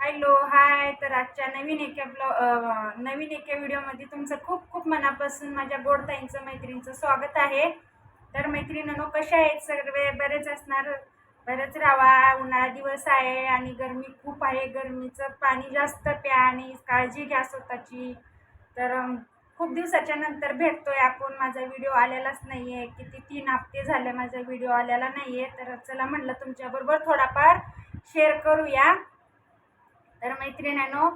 Hello hi. तर आजच्या नवीन एका ब्लॉ नवीन एका व्हिडिओमध्ये तुमचं खूप खूप मनापासून माझ्या गोडताईंचं मैत्रिणीचं स्वागत आहे. तर मैत्रिणीनो कशा आहेत सगळे बरेच असणार बरेच राहा उन्हाळा दिवस आहे आणि गरमी खूप आहे. गरमीचं पाणी जास्त प्या आणि काळजी घ्या स्वतःची. तर खूप दिवसाच्या नंतर भेटतोय आपण. माझा व्हिडिओ आलेलाच नाही आहे किती तीन हप्ते झाले माझा व्हिडिओ आलेला नाही आहे तर चला म्हटलं तुमच्याबरोबर थोडाफार शेअर करूया. तर मैत्रिणीनो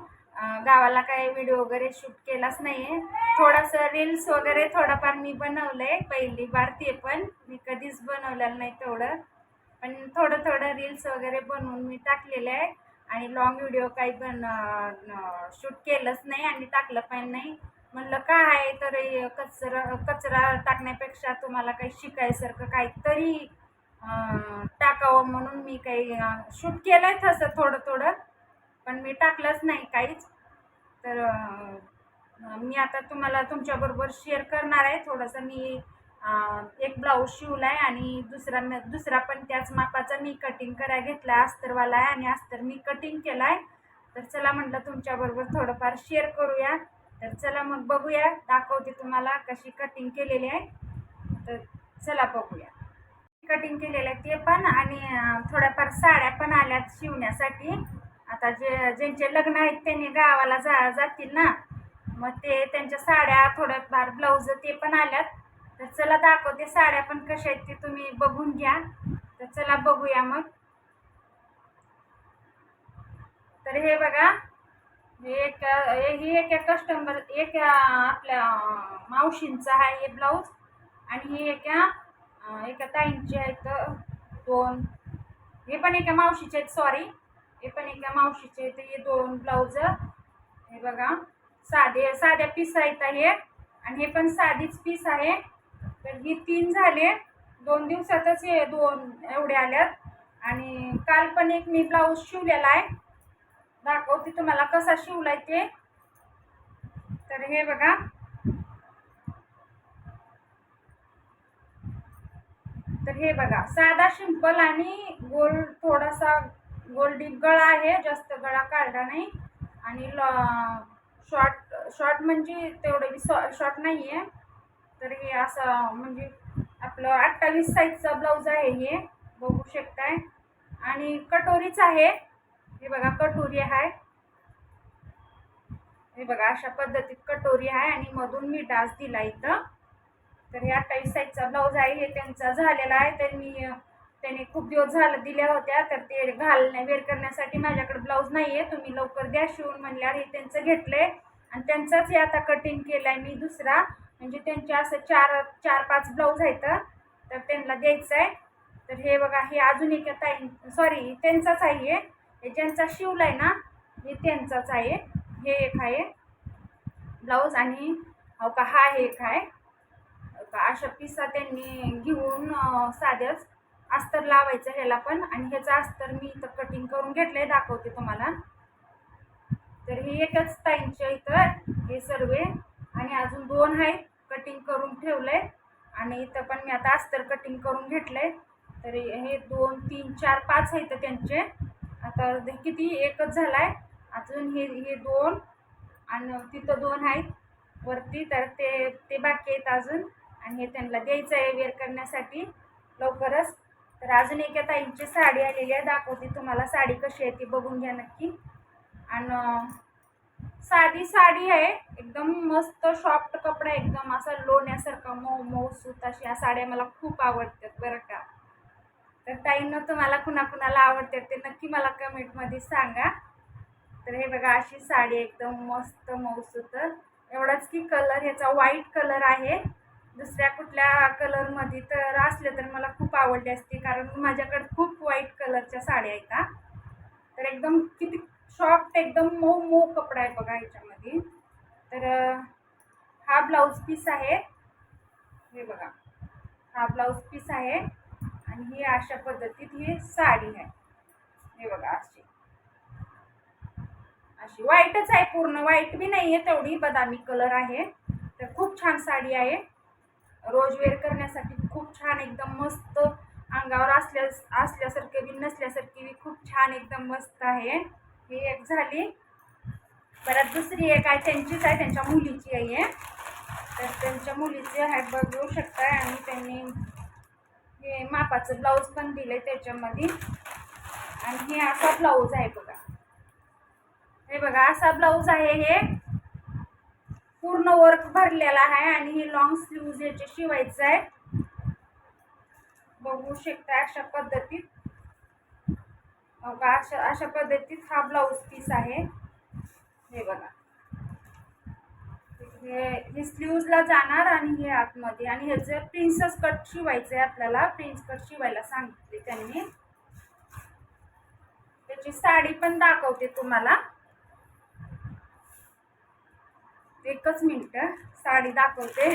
गावाला काही व्हिडिओ वगैरे शूट केलाच नाही आहे थोडंसं रील्स वगैरे थोडंफार मी बनवलं आहे पहिली बार ते पण. मी कधीच बनवलेलं नाही तेवढं. पण थोडं थोडं रील्स वगैरे बनवून मी टाकलेलं आहे आणि लॉंग व्हिडिओ काही पण शूट केलंच नाही आणि टाकलं पण नाही. म्हणलं काय आहे? तर कचरा कचरा टाकण्यापेक्षा तुम्हाला काही शिकायसारखं काहीतरी टाकावं म्हणून मी काही शूट केलं आहे तसं थोडं थोडं. पण मी टाकलंच नाही काहीच. तर मी आता तुम्हाला तुमच्याबरोबर शेअर करणार आहे. थोडंसं मी एक ब्लाऊज शिवला आहे आणि दुसरा दुसरा पण त्याच मापाचा मी कटिंग करायला घेतला. आहे अस्तरवाला आहे आणि अस्तर मी कटिंग केला आहे. तर चला म्हटलं तुमच्याबरोबर थोडंफार शेअर करूया. तर चला मग बघूया. दाखवते तुम्हाला कशी कटिंग केलेली आहे. तर चला बघूया. कटिंग केलेलं आहे ते पण आणि थोड्याफार साड्या पण आल्यात शिवण्यासाठी. आता जे ज्यांचे लग्न आहेत त्यांनी गावाला जा जातील ना. मग ते त्यांच्या साड्या थोड्याफार ब्लाऊज ते पण आल्यात. तर चला दाखवते साड्या पण कशा आहेत ते तुम्ही बघून घ्या. तर चला बघूया मग. तर हे बघा एक हे- ही एक कस्टमर एक आपल्या मावशींचा आहे हे ब्लाऊज. आणि ही एका एका ताईंची आहेत दोन. हे पण एका मावशीचे आहेत सॉरी हे पण एका मावशीचे आहेत हे दोन ब्लाऊज. हे बघा साधे साध्या पीस आहेत हे. आणि हे पण साधीच पीस आहे. तर ही तीन झाले. दोन दिवसातच हे दोन एवढे आल्यात. आणि काल पण एक मी ब्लाऊज शिवलेला आहे. दाखवते तुम्हाला कसा शिवलाय ते. तर हे बघा. तर हे बघा साधा सिंपल आणि गोल थोडासा गोल डीप गळा आहे जास्त गळा काढला नाही. आणि शॉर्ट शॉर्ट म्हणजे तेवढं बी शॉर्ट नाही आहे तर हे असं म्हणजे आपलं अठ्ठावीस साईजचा ब्लाऊज आहे हे बघू शकताय. आणि कटोरीच आहे. हे बघा कटोरी आहे. हे बघा अशा पद्धतीत कटोरी आहे आणि मधून मी डास दिला इथं. तर हे अठ्ठावीस साईजचा ब्लाऊज आहे हे त्यांचा झालेला आहे. तर मी त्याने खूप दिवस झालं दिल्या होत्या तर ते घालण्या वेअर करण्यासाठी माझ्याकडे ब्लाऊज नाही आहे तुम्ही लवकर द्या शिवून म्हणल्यावर हे त्यांचं घेतलं आहे आणि त्यांचाच हे आता कटिंग केलं आहे मी दुसरा. म्हणजे त्यांचे असं चार चार पाच ब्लाऊज आहेत तर त्यांना द्यायचं आहे तर हे बघा हे अजून एक ताई सॉरी त्यांचाच आहे. हे. हे ज्यांचा आहे ना हे त्यांचाच आहे. हे एक आहे ब्लाऊज आणि हो का हा एक आहे. का अशा पिसा त्यांनी घेऊन साध्याच अस्तर लावायचं ह्याला पण. आणि ह्याचं अस्तर मी इथं कटिंग करून घेतलंय दाखवते तुम्हाला. तर हे एकच ताईंच्या इथं हे सर्व. आणि अजून दोन आहेत कटिंग करून ठेवलंय. आणि इथं पण मी आता अस्तर कटिंग करून घेतलंय. तर हे दोन तीन चार पाच आहेत त्यांचे. आता किती? एकच झालाय. अजून हे हे दोन आणि तिथं दोन आहेत. वरती तर ते ते बाकी आहेत अजून. आणि हे त्यांना द्यायचं आहे वेअर करण्यासाठी. लवकरच तर अजून एका ताईंची साडी आलेली आहे दाखवते तुम्हाला साडी कशी आहे ती बघून घ्या नक्की. आणि साधी साडी आहे एकदम मस्त सॉफ्ट कपडा एकदम असा लोण्यासारखा मऊ मऊ सूत अशी या साड्या मला खूप आवडतात बरं का. तर ताईंना तुम्हाला कुणाकुणाला आवडतात ते नक्की मला कमेंटमध्ये सांगा. तर हे बघा अशी साडी एकदम मस्त मऊसूत एवढाच की कलर ह्याचा व्हाईट कलर आहे. दुसऱ्या कुठल्या कलरमध्ये तर असले तर मला खूप आवडली असते. कारण माझ्याकडे खूप व्हाईट कलरच्या साड्या आहेत तर एकदम किती सॉफ्ट एकदम मऊ मऊ कपडा आहे बघा ह्याच्यामध्ये. तर हा ब्लाऊज पीस आहे. हे बघा. हा ब्लाऊज पीस आहे आणि ही अशा पद्धतीत ही साडी आहे. हे बघा अशी. अशी व्हाईटच आहे पूर्ण. व्हाईट बी नाही आहे तेवढी. बदामी कलर आहे. तर खूप छान साडी आहे. रोज वेअर करण्यासाठी खूप छान एकदम मस्त अंगावर असल्या असल्यासारखे बी नसल्यासारखी बी खूप छान एकदम मस्त आहे. ही एक झाली. परत दुसरी एक आहे त्यांचीच आहे त्यांच्या मुलीची आहे. तर त्यांच्या मुलीची आहे बघू शकता आणि त्यांनी हे मापाचं ब्लाऊज पण दिलंय त्याच्यामध्ये. आणि हे असा ब्लाऊज आहे बघा. हे बघा असा ब्लाऊज आहे हे. पूर्ण वर्क भरलेला आहे आणि हे लॉंग स्लीव्ज याचे शिवायचं आहे. बघू शकता अशा पद्धतीत. अशा अशा पद्धतीत हा ब्लाऊज पीस आहे. हे बघा. हे हे स्लीव्जला जाणार आणि हे आतमध्ये. आणि ह्याचं प्रिन्सेस कट शिवायचं आहे आपल्याला प्रिन्स कट शिवायला सांगितले त्यांनी. त्याची साडी पण दाखवते तुम्हाला. एकच मिनिट. साडी दाखवते.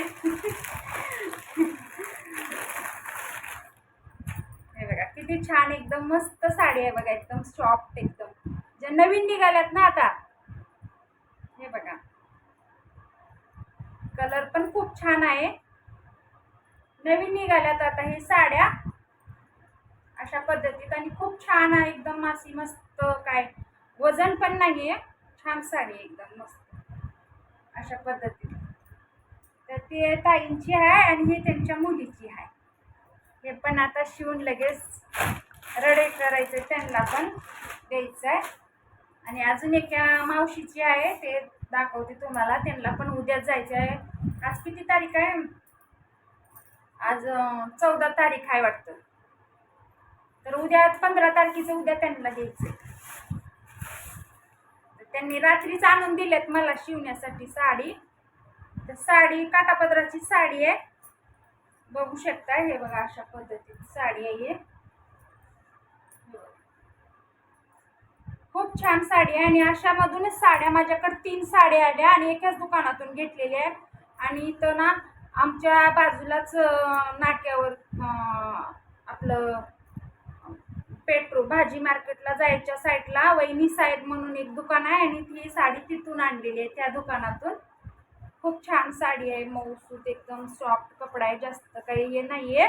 हे बघा किती छान एकदम मस्त साडी आहे बघा एकदम सॉफ्ट एकदम. ज्या नवीन निघाल्यात ना आता. हे बघा. कलर पण खूप छान आहे. नवीन निघाल्यात आता हे साड्या. अशा पद्धतीत आणि खूप छान आहे एकदम मासी मस्त काय. वजन पण नाही आहे छान साडी आहे एकदम मस्त. अशा पद्धतीने. तर ती ताईंची आहे आणि हे त्यांच्या मुलीची आहे. हे पण आता शिवून लगेच रडे करायचे त्यांना पण द्यायचं आहे आणि अजून एक मावशीची आहे ते दाखवते तुम्हाला. त्यांना पण उद्या जायचं आहे. आज किती तारीख आहे? आज चौदा तारीख आहे वाटतं. तर उद्या पंधरा तारखेचं उद्या त्यांना द्यायचं आहे त्यांनी रात्रीच आणून दिलेत मला शिवण्यासाठी साडी. तर साडी काटापदराची साडी आहे. बघू शकता हे बघा अशा पद्धतीची साडी आहे खूप छान साडी आहे आणि अशामधूनच साड्या माझ्याकडे तीन साड्या आल्या आणि एकाच दुकानातून घेतलेल्या आहे आणि इथं ना आमच्या बाजूलाच नाक्यावर आपलं पेट्रो भाजी मार्केटला जायच्या साईडला वहिनी साहेब म्हणून एक दुकान आहे आणि ती साडी तिथून आणलेली आहे त्या दुकानातून. खूप छान साडी आहे मऊसूत एकदम सॉफ्ट कपडा आहे जास्त काही हे नाही आहे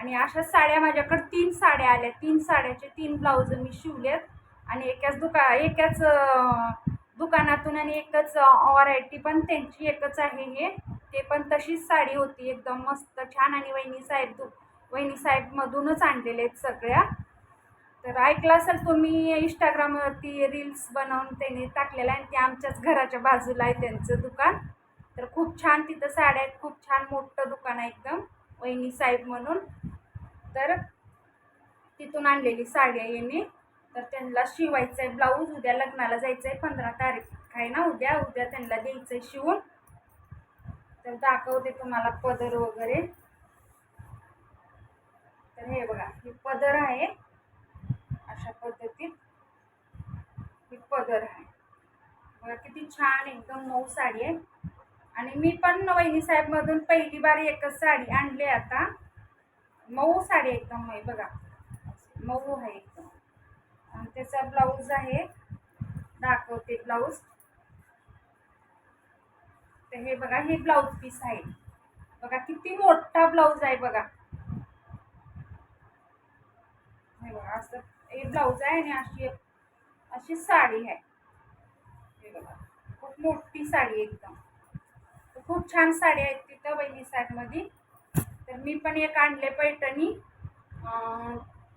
आणि अशा साड्या माझ्याकडे तीन साड्या आल्या. तीन साड्याचे तीन ब्लाऊज मी शिवलेत. आणि एकाच दुका एकाच दुकानातून आणि एकच व्हरायटी पण त्यांची एकच आहे हे. ते पण तशीच साडी होती एकदम मस्त छान. आणि वहिनी साहेब दु वहिनी साहेबमधूनच आणलेले आहेत सगळ्या. तर ऐकलं असेल तुम्ही इंस्टाग्रामवरती रील्स बनवून त्यांनी टाकलेलं आहे. आणि ते आमच्याच घराच्या बाजूला आहे त्यांचं दुकान. तर खूप छान तिथं साड्या आहेत. खूप छान मोठं दुकान आहे एकदम वहिनी साहेब म्हणून. तर तिथून आणलेली साडी आहे यांनी. तर त्यांना शिवायचं आहे ब्लाऊज. उद्या लग्नाला जायचं आहे पंधरा तारीख आहे ना उद्या. उद्या त्यांना द्यायचं आहे शिवून. तर दाखवते तुम्हाला पदर वगैरे. तर हे बघा हे पदर आहे. अशा पद्धतीत ही पदर आहे. बघा किती छान एकदम मऊ साडी आहे. आणि मी पण वहिनी साहेबमधून पहिली बार एकच साडी आणली आता. मऊ साडी एकदम आहे बघा. मऊ आहे एकदम. आणि त्याचा ब्लाऊज आहे. दाखवते ब्लाऊज. तर हे बघा हे ब्लाऊज पीस आहे. बघा किती मोठा ब्लाऊज आहे बघा. हे बघा असं हे ब्लाऊज आहे आणि अशी अशी साडी आहे. हे बघा खूप मोठी साडी एकदम. खूप छान साडी आहेत तिथं बहिणी साईडमध्ये तर मी पण एक आणले पैठणी.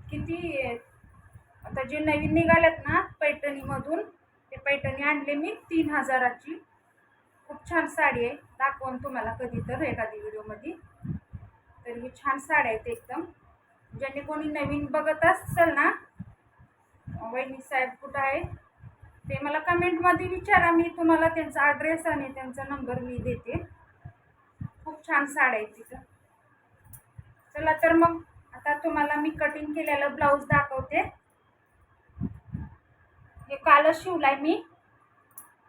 किती आता जे नवीन निघाल्यात ना पैठणीमधून ते पैठणी आणले मी तीन हजाराची. खूप छान साडी आहे. दाखवून तुम्हाला कधी तर एखादी व्हिडिओमध्ये तर ही छान साड्या आहेत एकदम. ज्यांनी कोणी नवीन बघत असेल ना वहिनी साहेब कुठं आहे? ते मला कमेंटमध्ये विचारा मी तुम्हाला त्यांचा ॲड्रेस आणि त्यांचा नंबर मी देते. खूप छान साड्या आहेत तिथं. चला तर मग आता तुम्हाला मी कटिंग केलेलं ब्लाऊज दाखवते. हे कालच शिवलाय मी.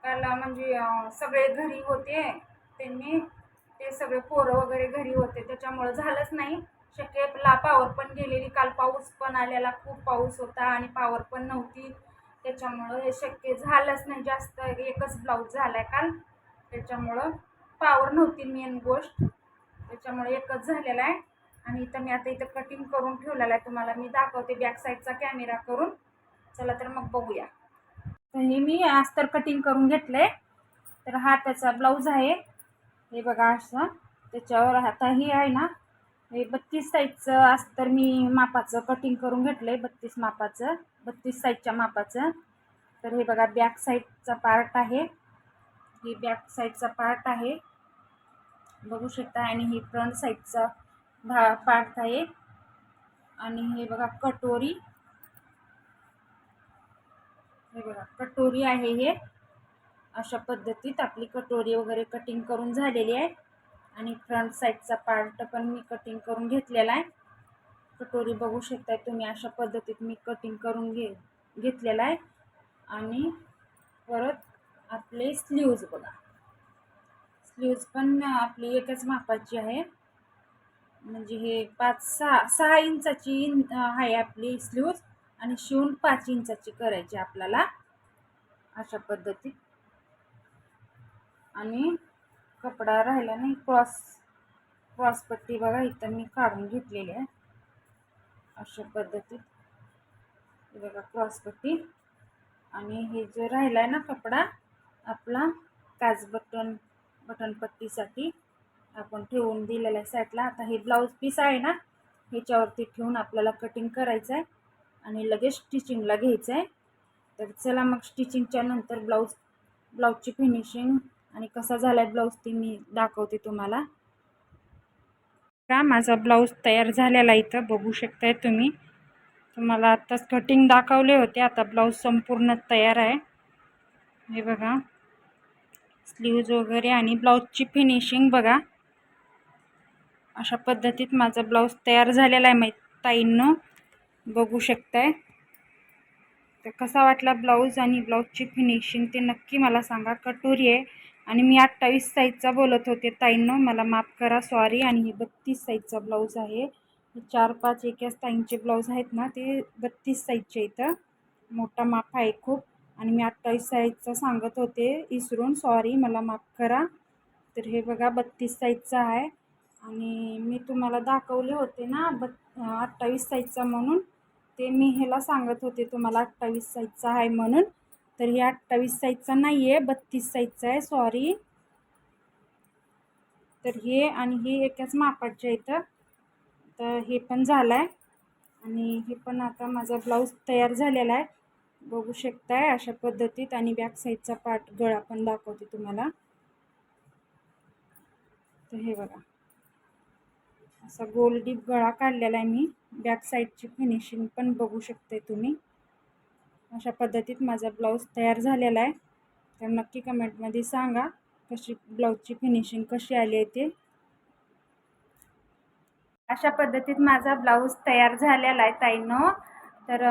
काल म्हणजे सगळे घरी होते. त्यांनी ते सगळे पोरं वगैरे घरी होते. त्याच्यामुळं झालंच नाही. शक्यला पावर पण गेलेली. काल पाऊस पण आलेला खूप पाऊस होता आणि पावर पण नव्हती. त्याच्यामुळं हे शक्य झालंच नाही. जास्त एकच ब्लाऊज झाला आहे काल. त्याच्यामुळं पावर नव्हती मेन गोष्ट. त्याच्यामुळे एकच झालेला आहे. आणि इथं मी आता इथं कटिंग करून ठेवलेलं आहे. तुम्हाला मी दाखवते बॅक साईडचा कॅमेरा करून. चला तर मग बघूया. तर हे मी अस्तर कटिंग करून घेतले तर हा त्याचा ब्लाऊज आहे. हे बघा असं. त्याच्यावर आता ही आहे ना हे बत्तीस साईजचं आज तर मी मापाचं कटिंग करून घेतलं आहे बत्तीस मापाचं बत्तीस साईजच्या मापाचं. तर हे बघा बॅक साईडचा पार्ट आहे. ही बॅक साईडचा पार्ट आहे. बघू शकता आणि ही फ्रंट साईडचा भा पार्ट आहे. आणि हे बघा कटोरी. हे बघा कटोरी आहे हे. अशा पद्धतीत आपली कटोरी वगैरे कटिंग करून झालेली आहे. आणि फ्रंट साईडचा पार्ट पण मी कटिंग करून घेतलेला आहे. कटोरी बघू शकताय तुम्ही अशा पद्धतीत मी कटिंग करून घे घेतलेला आहे. आणि परत आपले स्लीव्ज बघा. स्लीव्ज पण आपली एकच मापाची आहे. म्हणजे हे पाच सहा सहा इंचाची इन आहे आपली स्लीव्ज आणि शिवून पाच इंचाची करायची आपल्याला. अशा पद्धतीत. आणि कपडा राहिला नाही क्रॉस क्रॉसपट्टी बघा इथं मी काढून घेतलेली आहे. अशा पद्धतीत. बघा क्रॉसपट्टी आणि हे जो राहिला आहे ना कपडा आपला काज बटन बटनपट्टीसाठी आपण ठेवून दिलेला आहे साईडला आता हे ब्लाऊज पीस आहे ना ह्याच्यावरती ठेवून आपल्याला कटिंग करायचं आहे आणि लगेच स्टिचिंगला घ्यायचं आहे तर चला मग स्टिचिंगच्या नंतर ब्लाऊज ब्लाऊजची फिनिशिंग आणि कसा झाला आहे ब्लाऊज ती मी दाखवते तुम्हाला. का माझा ब्लाऊज तयार झालेला इथं बघू शकताय तुम्ही. तुम्हाला आत्ताच कटिंग दाखवले होते आता ब्लाऊज संपूर्ण तयार आहे. हे बघा स्लीव्ज वगैरे आणि ब्लाऊजची फिनिशिंग बघा. अशा पद्धतीत माझा ब्लाऊज तयार झालेला आहे मै ताईंनो. बघू शकताय. तर कसा वाटला ब्लाऊज आणि ब्लाऊजची फिनिशिंग ते नक्की मला सांगा. कटोरी आहे आणि मी अठ्ठावीस साईजचा बोलत होते. ताईंनो मला माफ करा सॉरी आणि हे बत्तीस साईजचा ब्लाऊज आहे. चार पाच एकाच ताईंचे ब्लाऊज आहेत ना ते बत्तीस साईजचे इथं मोठा माप आहे खूप. आणि मी अठ्ठावीस साईजचा सांगत होते इसरून सॉरी मला माफ करा. तर हे बघा बत्तीस साईजचा आहे. आणि मी तुम्हाला दाखवले होते ना बत् अठ्ठावीस साईजचा म्हणून ते मी ह्याला सांगत होते तुम्हाला अठ्ठावीस साईजचा आहे म्हणून. तर हे अठ्ठावीस साईजचा नाही आहे बत्तीस साईजचा आहे सॉरी तर हे आणि हे एकाच मापाचे इथं तर हे पण झालं आहे आणि हे पण आता माझा ब्लाऊज तयार झालेला आहे. बघू शकताय अशा पद्धतीत आणि बॅक साईडचा पार्ट गळा पण दाखवते तुम्हाला. तर हे बघा. असा गोल डीप गळा काढलेला आहे मी. बॅक साईडची फिनिशिंग पण बघू शकते तुम्ही. अशा पद्धतीत माझा ब्लाऊज तयार झालेला आहे. तर नक्की कमेंटमध्ये सांगा कशी ब्लाऊजची फिनिशिंग कशी आली आहे ते. अशा पद्धतीत माझा ब्लाऊज तयार झालेला आहे ताईंनो. तर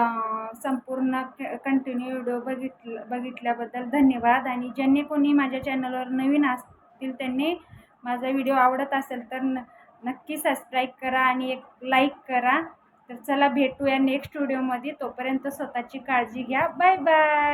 संपूर्ण कंटिन्यू व्हिडिओ बघितलं बघितल्याबद्दल धन्यवाद. आणि ज्यांनी कोणी माझ्या चॅनलवर नवीन असतील त्यांनी माझा व्हिडिओ आवडत असेल तर न नक्की सबस्क्राईब करा आणि एक लाईक करा. तर चला भेटूया नेक्स्ट व्हिडिओमध्ये तोपर्यंत स्वतःची काळजी घ्या. Bye bye